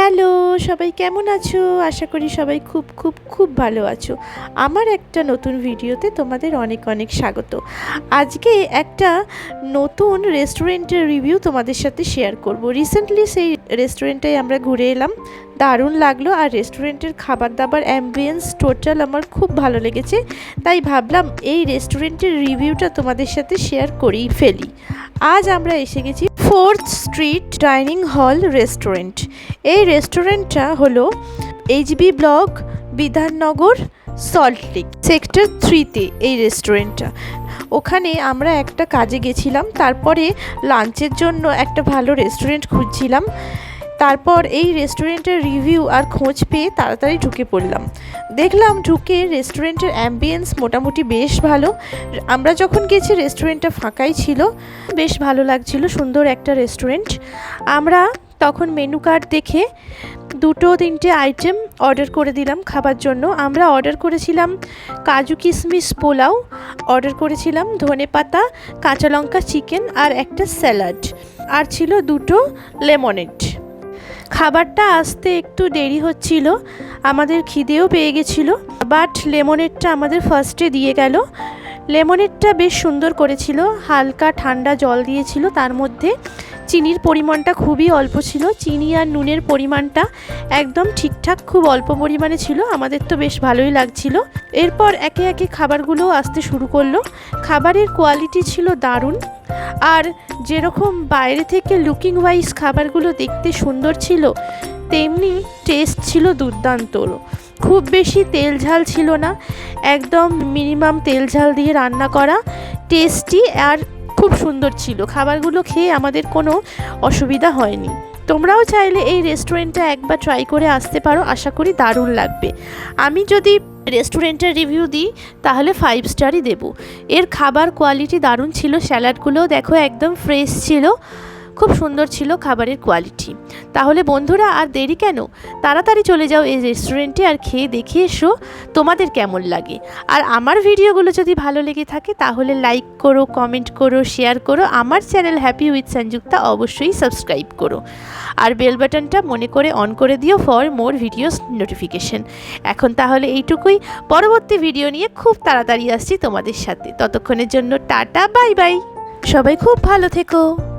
Hello, সবাই কেমন আছো? আশা করি সবাই খুব খুব খুব ভালো আছো। আমার একটা নতুন ভিডিওতে তোমাদের অনেক অনেক স্বাগত। আজকে একটা নতুন রেস্টুরেন্টের রিভিউ তোমাদের সাথে শেয়ার করব। রিসেন্টলি সেই রেস্টুরেন্টটায় আমরা ঘুরে এলাম। দারুণ লাগল আর রেস্টুরেন্টের খাবার দাবার অ্যাম্বিয়েন্স টোটাল আমার খুব ভালো লেগেছে। তাই ভাবলাম এই রেস্টুরেন্টের রিভিউটা তোমাদের সাথে শেয়ার করেই ফেলি। আজ আমরা এসে গেছি fourth street dining hall restaurant. এই রেস্টুরেন্টটা হলো HB block, Bidhannagar Salt Lake sector থ্রিতে এই রেস্টুরেন্টটা। ওখানে আমরা একটা কাজে গেছিলাম, তারপরে লাঞ্চের জন্য একটা ভালো রেস্টুরেন্ট খুঁজছিলাম। তারপর এই রেস্টুরেন্টের রিভিউ আর খোঁজ পেয়ে তাড়াতাড়ি ঢুকে পড়লাম। দেখলাম ঢুকে রেস্টুরেন্টের অ্যাম্বিয়েন্স মোটামুটি বেশ ভালো। আমরা যখন গেছি, রেস্টুরেন্টটা ফাঁকাই ছিল। বেশ ভালো লাগছিল, সুন্দর একটা রেস্টুরেন্ট। আমরা তখন মেনু কার্ড দেখে দুটো তিনটে আইটেম অর্ডার করে দিলাম খাবার জন্য। আমরা অর্ডার করেছিলাম কাজু কিশমিশ পোলাও অর্ডার করেছিলাম ধনে পাতা, কাঁচা লঙ্কা চিকেন আর একটা স্যালাড আর ছিল দুটো লেমনেড খাবারটা আসতে একটু দেরি হচ্ছিল, আমাদের খিদেও পেয়ে গেছিল বাট লেমনেডটা আমাদের ফার্স্টে দিয়ে গেল। লেমনেডটা বেশ সুন্দর করেছিল, হালকা ঠান্ডা জল দিয়েছিল, তার মধ্যে চিনির পরিমাণটা খুবই অল্প ছিল, চিনি আর নুনের পরিমাণটা একদম ঠিকঠাক খুব অল্প পরিমাণে ছিল, আমাদের তো বেশ ভালোই লাগছিল। এরপর একে একে খাবারগুলো আসতে শুরু করল, খাবারের কোয়ালিটি ছিল দারুণ। আর যেরকম বাইরে থেকে লুকিং ওয়াইজ খাবারগুলো দেখতে সুন্দর ছিল, তেমনি টেস্ট ছিল দুর্দান্ত। খুব বেশি তেল ঝাল ছিল না, একদম মিনিমাম তেল ঝাল দিয়ে রান্না করা টেস্টি আর খুব সুন্দর ছিল। খাবারগুলো খেয়ে আমাদের কোনো অসুবিধা হয়নি। তোমরাও চাইলে এই রেস্টুরেন্টটা একবার ট্রাই করে আসতে পারো, আশা করি দারুণ লাগবে। আমি যদি রেস্টুরেন্টের রিভিউ দিই, তাহলে ফাইভ স্টারই দেবো। এর খাবার কোয়ালিটি দারুণ ছিল, স্যালাডগুলোও দেখো একদম ফ্রেশ ছিল, খুব সুন্দর ছিল খাবারের কোয়ালিটি তাহলে বন্ধুরা আর দেরি কেন? তাড়াতাড়ি চলে যাও এই রেস্টুরেন্টে আর খেয়ে দেখে এসো তোমাদের কেমন লাগে। আর আমার ভিডিওগুলো যদি ভালো লেগে থাকে তাহলে লাইক করো কমেন্ট করো শেয়ার করো, আমার চ্যানেল হ্যাপি উইথ সঞ্যুক্তা অবশ্যই সাবস্ক্রাইব করো। আর বেল বাটনটা মনে করে অন করে দিও ফর মোর ভিডিওস নোটিফিকেশন এখন তাহলে এইটুকুই। পরবর্তী ভিডিও নিয়ে খুব তাড়াতাড়ি আসছি তোমাদের সাথে। ততক্ষণের জন্য টাটা বাই বাই সবাই খুব ভালো থেকো।